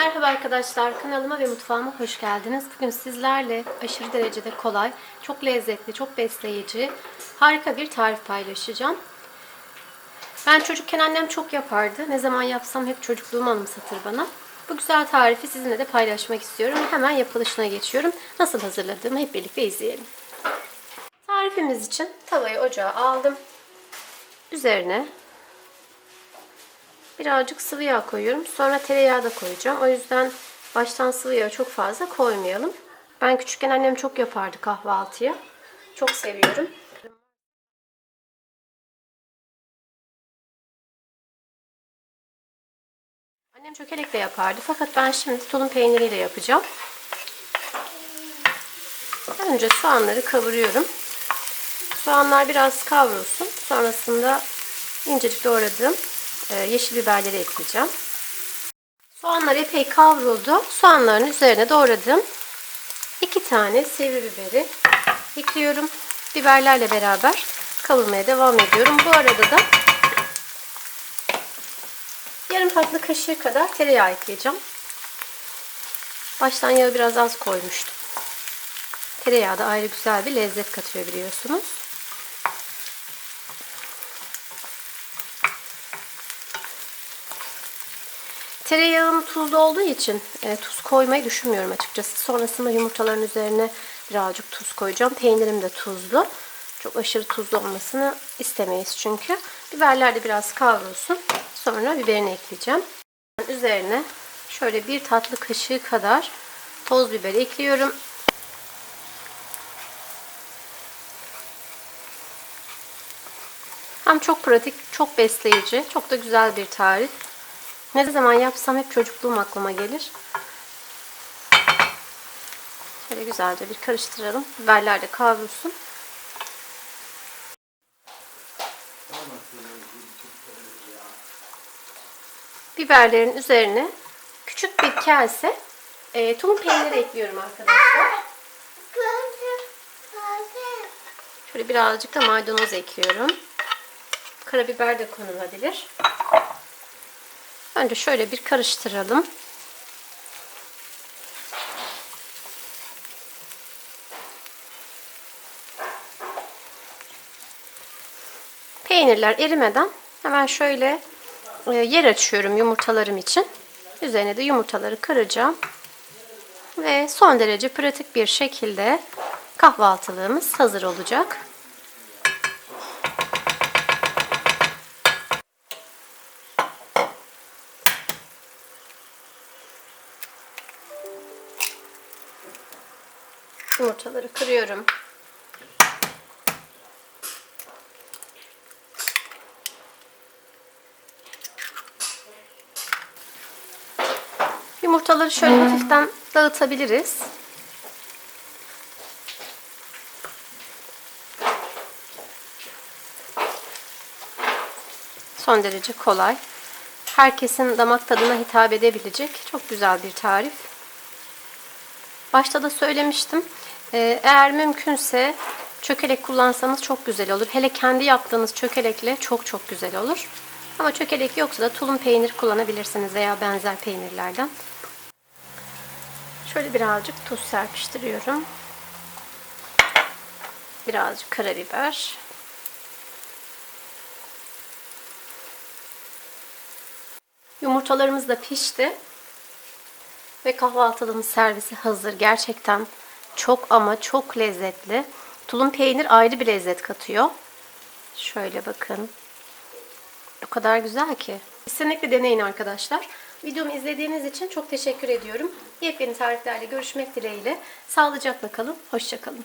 Merhaba arkadaşlar, kanalıma ve mutfağıma hoş geldiniz. Bugün sizlerle aşırı derecede kolay, çok lezzetli, çok besleyici, harika bir tarif paylaşacağım. Ben çocukken annem çok yapardı. Ne zaman yapsam hep çocukluğumu anımsatır bana. Bu güzel tarifi sizinle de paylaşmak istiyorum. Hemen yapılışına geçiyorum. Nasıl hazırladığımı hep birlikte izleyelim. Tarifimiz için tavayı ocağa aldım. Üzerine birazcık sıvı yağ koyuyorum. Sonra tereyağı da koyacağım. O yüzden baştan sıvı yağ çok fazla koymayalım. Ben küçükken annem çok yapardı kahvaltıya. Çok seviyorum. Annem çökelek de yapardı. Fakat ben şimdi tulum peyniriyle yapacağım. Önce soğanları kavuruyorum. Soğanlar biraz kavrulsun. Sonrasında incecik doğradığım yeşil biberleri ekleyeceğim. Soğanlar epey kavruldu. Soğanların üzerine doğradığım iki tane sivri biberi ekliyorum. Biberlerle beraber kavurmaya devam ediyorum. Bu arada da yarım tatlı kaşığı kadar tereyağı ekleyeceğim. Baştan yağı biraz az koymuştum. Tereyağı da ayrı güzel bir lezzet katıyor biliyorsunuz. Tereyağım tuzlu olduğu için e, tuz koymayı düşünmüyorum açıkçası. Sonrasında yumurtaların üzerine birazcık tuz koyacağım. Peynirim de tuzlu. Çok aşırı tuzlu olmasını istemeyiz çünkü. Biberler de biraz kavrulsun. Sonra biberini ekleyeceğim. Üzerine şöyle bir tatlı kaşığı kadar toz biber ekliyorum. Hem çok pratik, çok besleyici, çok da güzel bir tarif. Ne zaman yapsam hep çocukluğum aklıma gelir. Şöyle güzelce bir karıştıralım. Biberler de kavrulsun. Biberlerin üzerine küçük bir kase e, tulum peyniri ekliyorum arkadaşlar. Şöyle birazcık da maydanoz ekliyorum. Karabiber de konulabilir. Önce şöyle bir karıştıralım. Peynirler erimeden hemen şöyle e, yer açıyorum yumurtalarım için. Üzerine de yumurtaları kıracağım. Ve son derece pratik bir şekilde kahvaltılığımız hazır olacak. Yumurtaları kırıyorum. Yumurtaları şöyle hafiften dağıtabiliriz. Son derece kolay. Herkesin damak tadına hitap edebilecek çok güzel bir tarif. Başta da söylemiştim. Ee, eğer mümkünse çökelek kullansanız çok güzel olur. Hele kendi yaptığınız çökelekle çok çok güzel olur. Ama çökelek yoksa da tulum peynir kullanabilirsiniz veya benzer peynirlerden. Şöyle birazcık tuz serpiştiriyorum. Birazcık karabiber. Yumurtalarımız da pişti. Ve kahvaltılığımız servisi hazır. Gerçekten çok ama çok lezzetli. Tulum peynir ayrı bir lezzet katıyor. Şöyle bakın. O kadar güzel ki. Kesinlikle deneyin arkadaşlar. Videomu izlediğiniz için çok teşekkür ediyorum. Yepyeni tariflerle görüşmek dileğiyle. Sağlıcakla kalın. Hoşçakalın.